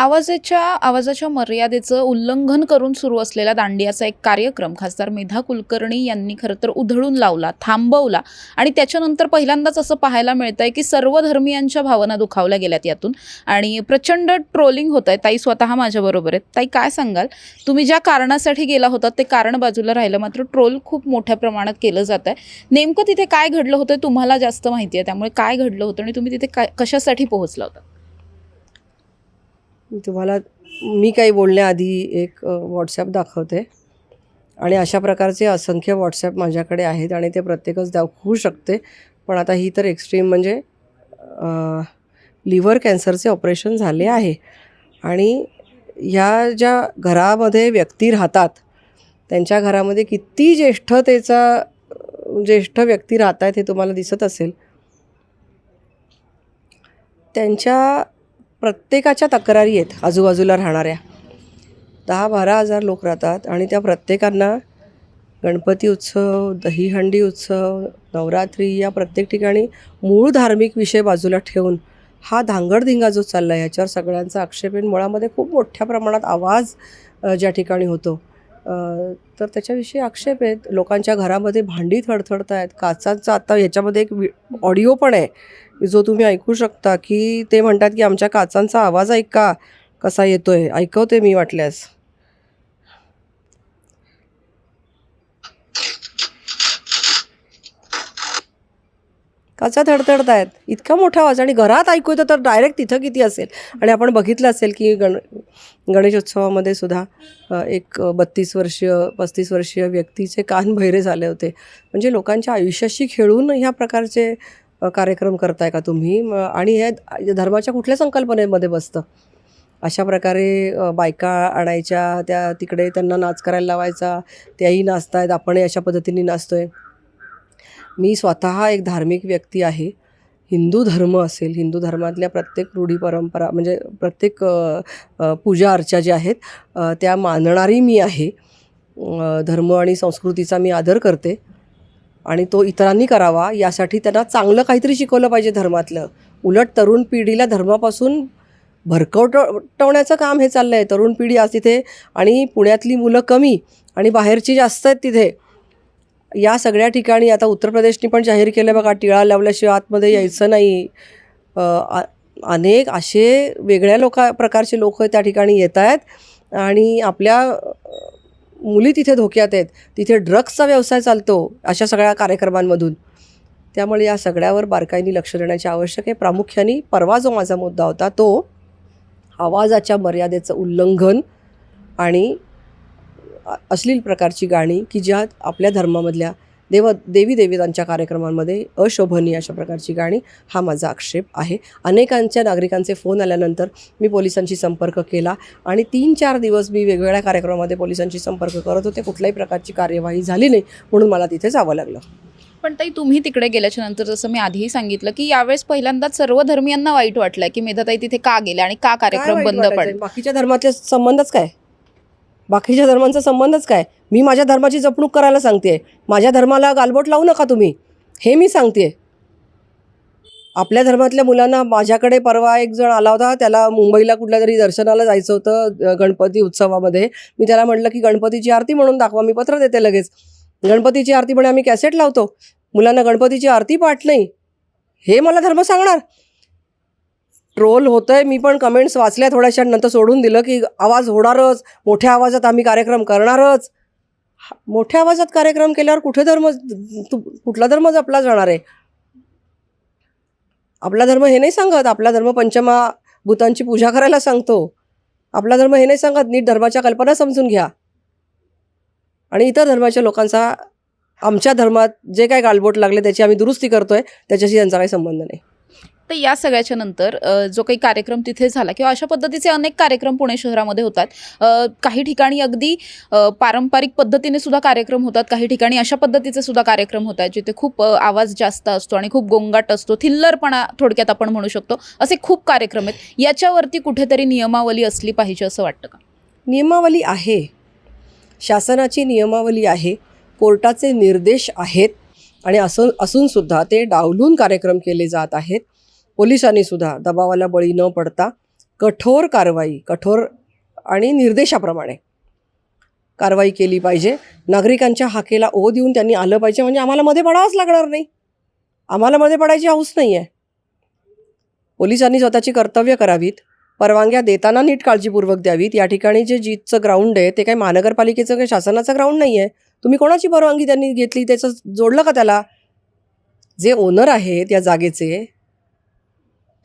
आवाजाच्या आवाजाच्या मर्यादेचं उल्लंघन करून सुरू असलेला दांडियाचा एक कार्यक्रम खासदार मेधा कुलकर्णी यांनी खरं तर उधळून लावला थांबवला आणि त्याच्यानंतर पहिल्यांदाच असं पाहायला मिळतंय की सर्व धर्मियांच्या भावना दुखावल्या गेल्यात यातून आणि प्रचंड ट्रोलिंग होत आहे ताई स्वतः माझ्याबरोबर आहेत. ताई काय सांगाल? तुम्ही ज्या कारणासाठी गेला होता ते कारण बाजूला राहिलं मात्र ट्रोल खूप मोठ्या प्रमाणात केलं जात आहे नेमकं तिथे काय घडलं होतं तुम्हाला जास्त माहिती आहे. त्यामुळे काय घडलं होतं आणि तुम्ही तिथे काय कशासाठी पोहोचला होता? तुम्हाला मी काही बोलण्याआधी एक व्हॉट्सॲप दाखवते. आणि अशा प्रकारचे असंख्य व्हॉट्सॲप माझ्याकडे आहेत आणि ते प्रत्येकच दाखवू शकते. पण आता ही तर एक्स्ट्रीम म्हणजे लिव्हर कॅन्सरचे ऑपरेशन झाले आहे. आणि ह्या ज्या घरामध्ये व्यक्ती राहतात त्यांच्या घरामध्ये किती ज्येष्ठतेचा ज्येष्ठ व्यक्ती राहत आहेत हे तुम्हाला दिसत असेल. त्यांच्या प्रत्येकाच्या तक्रारी आहेत आजूबाजूला राहणाऱ्या. दहा बारा हजार लोक राहतात आणि त्या प्रत्येकांना गणपती उत्सव दहीहंडी उत्सव नवरात्री या प्रत्येक ठिकाणी मूळ धार्मिक विषय बाजूला ठेवून हा धांगडधिंगा जो चालला आहे याच्यावर सगळ्यांचा आक्षेप मुळामध्ये खूप मोठ्या प्रमाणात आवाज ज्या ठिकाणी होतो. तर त्याच्याविषयी आक्षेप आहेत. लोकांच्या घरामध्ये भांडी थडथडत आहेत काचांचा आता ह्याच्यामध्ये एक ऑडिओ पण आहे. जो तुम्ही ऐकू शकता की ते म्हणतात की आमच्या काचांचा आवाज ऐका कसा येतो आहे ऐकवते मी वाटल्यास. काचा धडधडत आहेत इतका मोठा आवाज आणि घरात ऐकू येतं तर डायरेक्ट तिथं किती असेल? आणि आपण बघितलं असेल की गण गणेशोत्सवामध्ये सुद्धा एक बत्तीस वर्षीय पस्तीस वर्षीय व्यक्तीचे कान बहिरे झाले होते. म्हणजे लोकांच्या आयुष्याशी खेळून ह्या प्रकारचे कार्यक्रम करताय का तुम्ही? आणि हे धर्माच्या कुठल्या संकल्पनेमध्ये बसतं? अशा प्रकारे बायका आणायच्या त्या तिकडे त्यांना नाच करायला लावायचा त्याही नाचतायत आपणही अशा पद्धतीने नाचतोय. मी स्वतः एक धार्मिक व्यक्ती आहे. हिंदू धर्म असेल हिंदू धर्मातल्या प्रत्येक रूढी परंपरा म्हणजे प्रत्येक पूजा अर्चा ज्या आहेत त्या मानणारी मी आहे. धर्म आणि संस्कृतीचा मी आदर करते आणि तो इतरांनी करावा यासाठी त्यांना चांगलं काहीतरी शिकवलं पाहिजे धर्मातलं. उलट तरुण पिढीला धर्मापासून भरकवटवण्याचं काम हे चाललं आहे तरुण पिढी आज तिथे आणि पुण्यातली मुलं कमी आणि बाहेरची जास्त आहेत तिथे. या सगळ्या ठिकाणी आता उत्तर प्रदेशने पण जाहीर केलं बघा टिळा लावल्याशिवाय आतमध्ये यायचं नाही. आ- अनेक असे वेगळ्या लोका प्रकारचे लोक त्या ठिकाणी येत आहेत आणि आपल्या मुली तिथे धोक्यात आहेत. तिथे ड्रग्सचा व्यवसाय चालतो अशा सगळ्या कार्यक्रमांमधून. त्यामुळे या सगळ्यावर बारकाईने लक्ष देण्याची आवश्यक आहे. प्रामुख्याने परवा जो माझा मुद्दा होता तो आवाजाच्या मर्यादेचं उल्लंघन आणि अश्लील प्रकारची गाणी की ज्या आपल्या धर्मामधल्या देव देवी देवतांच्या कार्यक्रमांमध्ये अशोभनीय अशा प्रकारची गाणी हा माझा आक्षेप आहे. अनेकांच्या नागरिकांचे फोन आल्यानंतर मी पोलिसांशी संपर्क केला आणि तीन चार दिवस मी वेगवेगळ्या कार्यक्रमामध्ये पोलिसांशी संपर्क करत होते. कुठल्याही प्रकारची कार्यवाही झाली नाही म्हणून मला तिथे जावं लागलं. पण ताई तुम्ही तिकडे गेल्याच्यानंतर जसं मी आधीही सांगितलं की यावेळेस पहिल्यांदाच सर्व धर्मियांना वाईट वाटलंय की मेधाताई तिथे का गेल्या आणि का कार्यक्रम बंद? पडला? बाकीच्या धर्मातले संबंधच काय? बाकीच्या धर्मांचा संबंधच काय? मी माझ्या धर्माची जपणूक करायला सांगते माझ्या धर्माला गालबोट लावू नका तुम्ही. हे मी सांगते आपल्या धर्मातल्या मुलांना माझ्याकडे परवा एक जण आला होता. त्याला मुंबईला कुठल्या तरी दर्शनाला जायचं होतं गणपती उत्सवामध्ये. मी त्याला म्हटलं की गणपतीची आरती म्हणून दाखवा मी पत्र देते लगेच. गणपतीची आरती म्हणे आम्ही कॅसेट लावतो. मुलांना गणपतीची आरती पाठ नाही. हे मला धर्म सांगणार? ट्रोल होतंय. मी पण कमेंट्स वाचल्या थोड्याशा नंतर सोडून दिलं की आवाज होणारच. मोठ्या आवाजात आम्ही कार्यक्रम करणारच. हा- मोठ्या आवाजात कार्यक्रम केल्यावर कुठे धर्म तू कुठला धर्म जपला जाणार आहे? आपला धर्म हे नाही सांगत. आपला धर्म पंचमा भूतांची पूजा करायला सांगतो. आपला धर्म हे नाही सांगत. नीट धर्माच्या कल्पना समजून घ्या. आणि इतर धर्माच्या लोकांचा आमच्या धर्मात जे काय गालबोट लागले त्याची आम्ही दुरुस्ती करतोय. त्याच्याशी त्यांचा काही संबंध नाही. तर या सगळ्याच्या नंतर जो काही कार्यक्रम तिथे झाला किंवा अशा पद्धतीचे अनेक कार्यक्रम पुणे शहरामध्ये होतात. काही ठिकाणी अगदी पारंपरिक पद्धतीने सुद्धा कार्यक्रम होतात. काही ठिकाणी अशा पद्धतीचे सुद्धा कार्यक्रम होतात जिथे खूप आवाज जास्त असतो आणि खूप गोंगाट असतो थिल्लरपणा थोडक्यात आपण म्हणू शकतो. असे खूप कार्यक्रम आहेत. याच्यावरती कुठेतरी नियमावली असली पाहिजे असं वाटतं का? नियमावली आहे. शासनाची नियमावली आहे. कोर्टाचे निर्देश आहेत. आणि असं असूनसुद्धा ते डावलून कार्यक्रम केले जात आहेत. पोलिसांनी सुद्धा दबावाला बळी न पडता कठोर कारवाई कठोर आणि निर्देशाप्रमाणे कारवाई केली पाहिजे. नागरिकांच्या हाकेला ओ देऊन त्यांनी आलं पाहिजे. म्हणजे आम्हाला मध्ये पडावंच लागणार नाही. आम्हाला मध्ये पडायची हौस नाही आहे पोलिसांनी स्वतःची कर्तव्य करावीत. परवानग्या देताना नीट काळजीपूर्वक द्यावीत. या ठिकाणी जे जीतचं ग्राउंड आहे ते काही महानगरपालिकेचं काही शासनाचं ग्राउंड नाही आहे तुम्ही कोणाची परवानगी त्यांनी घेतली? त्याचं जोडलं का त्याला? जे ओनर आहेत या जागेचे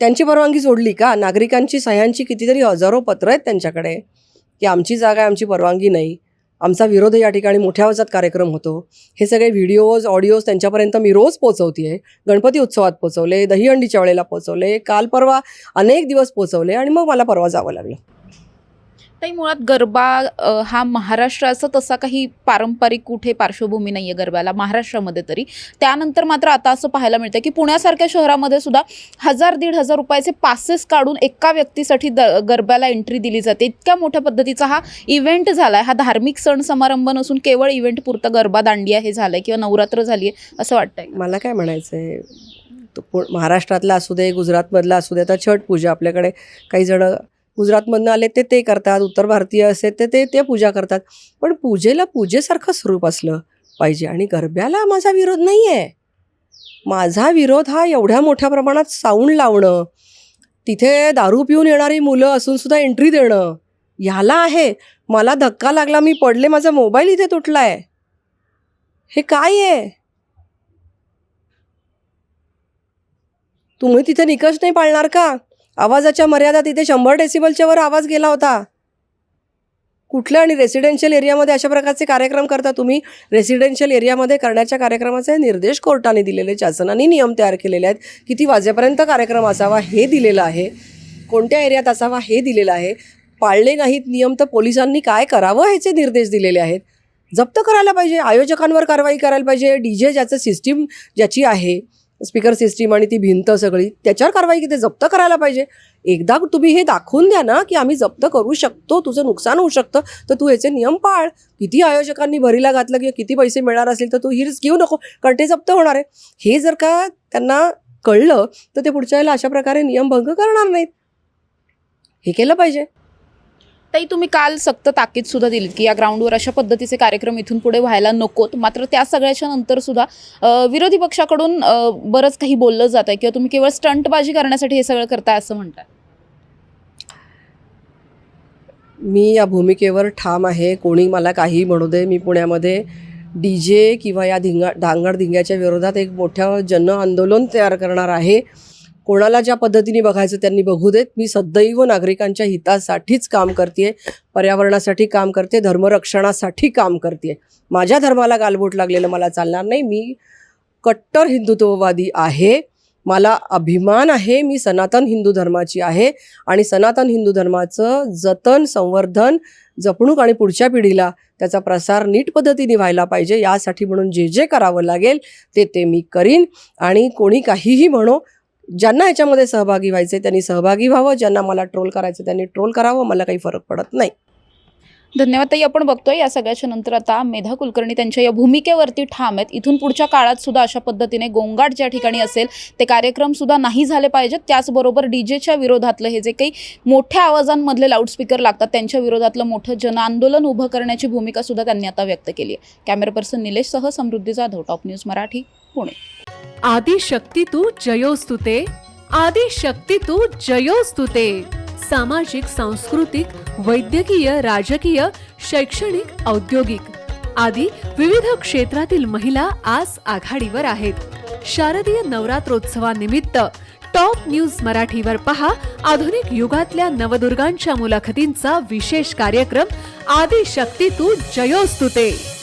त्यांची परवानगी जोडली का? नागरिकांची सह्यांची कितीतरी हजारो पत्र आहेत त्यांच्याकडे की आमची जागा आहे आमची परवानगी नाही. आमचा विरोध या ठिकाणी मोठ्या आवाजात कार्यक्रम होतो. हे सगळे व्हिडिओज ऑडिओज त्यांच्यापर्यंत मी रोज पोचवते गणपती उत्सवात पोचवले दहीहंडीच्या वेळेला पोचवले काल परवा अनेक दिवस पोचवले आणि मग मला परवा जावं लागलं. ताई मुळात गरबा हा महाराष्ट्राचा तसा काही पारंपरिक कुठे पार्श्वभूमी नाही आहे गरब्याला महाराष्ट्रामध्ये तरी. त्यानंतर मात्र आता असं पाहायला मिळतं की पुण्यासारख्या शहरामध्ये सुद्धा हजार दीड हजार रुपयाचे पासेस काढून एका व्यक्तीसाठी द गरब्याला एंट्री दिली जाते. इतक्या मोठ्या पद्धतीचा हा इव्हेंट झाला आहे हा धार्मिक सण समारंभ नसून केवळ इव्हेंट पुरतं गरबा दांडिया हे झालं आहे किंवा नवरात्र झाली आहे असं वाटतंय. मला काय म्हणायचं आहे पु महाराष्ट्रातला असू दे गुजरातमधला असू दे आता छठ पूजा आपल्याकडे काही जणं गुजरातमधनं आले ते ते करतात उत्तर भारतीय असे ते ते ते पूजा करतात. पण पूजेला पूजेसारखं स्वरूप असलं पाहिजे आणि गरब्याला माझा विरोध नाही आहे माझा विरोध हा एवढ्या मोठ्या प्रमाणात साऊंड लावणं तिथे दारू पिऊन येणारी मुलं असूनसुद्धा एंट्री देणं ह्याला आहे. मला धक्का लागला मी पडले माझा मोबाईल इथे तुटला आहे हे काय? आहे तुम्ही तिथे निकष नाही पाळणार का? आवाजाच्या मर्यादा तिथे शंभर डेसिबलच्या वर आवाज गेला होता. कुठल्या आणि रेसिडेन्शियल एरियामध्ये अशा प्रकारचे कार्यक्रम करता तुम्ही? रेसिडेन्शियल एरियामध्ये करण्याच्या कार्यक्रमाचे निर्देश कोर्टाने दिलेले शासनाने नियम तयार केलेले आहेत. किती वाजेपर्यंत कार्यक्रम असावा हे दिलेलं आहे. कोणत्या एरियात असावा हे दिलेलं आहे. पाळले नाहीत नियम तर पोलिसांनी काय करावं ह्याचे निर्देश दिलेले आहेत. जप्त करायला पाहिजे आयोजकांवर कारवाई करायला पाहिजे. डी जे ज्याचं सिस्टीम ज्याची आहे स्पीकर सिस्टीम आणि ती भिंत सगळी त्याच्यावर कारवाई किती? जप्त करायला पाहिजे. एकदा तुम्ही हे दाखवून द्या ना की आम्ही जप्त करू शकतो तुझं नुकसान होऊ शकतं तर तू याचे नियम पाळ. किती आयोजकांनी भरीला घातलं किंवा किती पैसे मिळणार असतील तर तू ही रिस्क घेऊ नको. कारण ते जप्त होणार आहे. हे जर का त्यांना कळलं तर ते पुढच्या वेळेला अशा प्रकारे नियम भंग करणार नाहीत. हे केलं पाहिजे. ताई तुम्ही काल सक्त ताकीद सुद्धा दिलीत की या ग्राउंडवर अशा पद्धतीचे कार्यक्रम इथून पुढे व्हायला नकोत. मात्र त्या सगळ्याच्या नंतर सुद्धा विरोधी पक्षाकडून बरंच काही बोललं जात आहे किंवा तुम्ही केवळ स्टंटबाजी करण्यासाठी हे सगळं करताय असं म्हणताय. मी या भूमिकेवर ठाम आहे. कोणी मला काही म्हणू दे. मी पुण्यामध्ये डी जे किंवा या धिंगा धांगडधिंग्याच्या विरोधात एक मोठ्या जन आंदोलन तयार करणार आहे. कोणाला ज्या पद्धतीने बघायचं त्यांनी बघू देत. मी सदैव नागरिकांच्या हितासाठीच काम करते पर्यावरणासाठी काम करते. धर्मरक्षणासाठी काम करते माझ्या धर्माला गालबोट लागलेलं मला चालणार नाही. मी कट्टर हिंदुत्ववादी आहे. मला अभिमान आहे. मी सनातन हिंदू धर्माची आहे. आणि सनातन हिंदू धर्माचं जतन संवर्धन जपणूक आणि पुढच्या पिढीला त्याचा प्रसार नीट पद्धतीने व्हायला पाहिजे. यासाठी म्हणून जे जे करावं लागेल ते ते मी करीन. आणि कोणी काहीही म्हणो ज्यांना याच्यामध्ये सहभागी व्हायचे त्यांनी सहभागी व्हावं. ज्यांना मला ट्रोल करायचं त्यांनी ट्रोल करावं. मला काही फरक पडत नाही. धन्यवाद ताई. आपण बघतोय या सगळ्याच्या नंतर आता मेधा कुलकर्णी त्यांच्या या भूमिकेवरती ठाम आहेत. इथून पुढच्या काळात सुद्धा अशा पद्धतीने गोंगाट ज्या ठिकाणी असेल ते कार्यक्रम सुद्धा नाही झाले पाहिजेत. त्याचबरोबर डीजेच्या विरोधातलं हे जे काही मोठ्या आवाजांमधले लाऊडस्पीकर लागतात त्यांच्या विरोधातलं मोठं जनआंदोलन उभं करण्याची भूमिका सुद्धा त्यांनी आता व्यक्त केली आहे. कॅमेरा पर्सन निलेशसह समृद्धी जाधव टॉप न्यूज मराठी पुणे. आदिशक्ती तू जयोस्तुते आदिशक्ती तू जयोस्तुते. सामाजिक सांस्कृतिक वैद्यकीय राजकीय शैक्षणिक औद्योगिक आदी विविध क्षेत्रातील महिला आज आघाडीवर आहेत. शारदीय नवरात्रोत्सवानिमित्त टॉप न्यूज मराठीवर पहा आधुनिक युगातल्या नवदुर्गांच्या मुलाखतींचा विशेष कार्यक्रम आदिशक्ती तू जयोस्तुते.